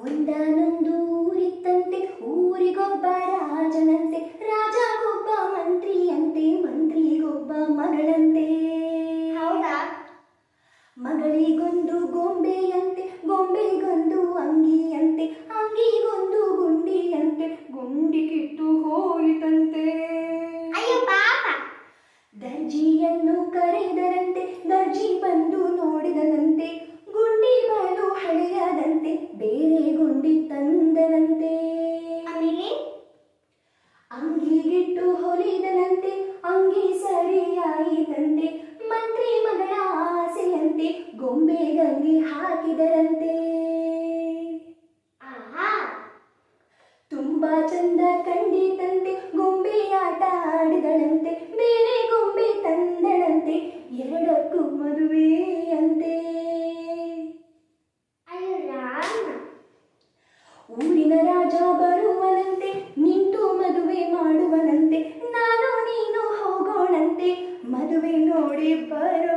ಒಂದಾನೊಂದು ಊರಿತ್ತಂತೆ ಊರಿಗೊಬ್ಬ ರಾಜನಂತೆ ರಾಜಗೊಬ್ಬ ಮಂತ್ರಿಯಂತೆ ಮಂತ್ರಿಗೊಬ್ಬ ಮಗಳಂತೆ. ಹೌದಾ? ಮಗಳಿಗೊಂದು ಗೊಂಬೆಯಂತೆ ಗೊಂಬೆಗೊಂದು ಅಂಗಿಯಂತೆ ಅಂಗಿಗೊಂದು ಗುಂಡಿಯಂತೆ ಗುಂಡಿ ಕಿತ್ತು ಹೋಯಿತಂತೆ ಅಯ್ಯೋ ಪಾಪ. ದರ್ಜಿಯನ್ನು ಕರೆದರಂತೆ ದರ್ಜಿ ಬಂದು ತಂದನಂತೆ. ಆಮೇಲೆ? ಅಂಗಿಗಿಟ್ಟು ಹೊಲಿದನಂತೆ ಅಂಗಿ ಸರಿಯಾಯಿತಂತೆ ಮಂತ್ರಿ ಮಗಳ ಆಸೆಯಂತೆ ಗೊಂಬೆ ಗಂಗಿ ಹಾಕಿದರಂತೆ. ಆಹಾ. ತುಂಬಾ ಚಂದ ಕಂಡಿತಂತೆ ಊರಿನ ರಾಜ ಬರುವನಂತೆ ನಿಂತು ಮದುವೆ ಮಾಡುವನಂತೆ ನಾನು ನೀನು ಹೋಗೋಣಂತೆ ಮದುವೆ ನೋಡಿ ಬರೋಣಂತೆ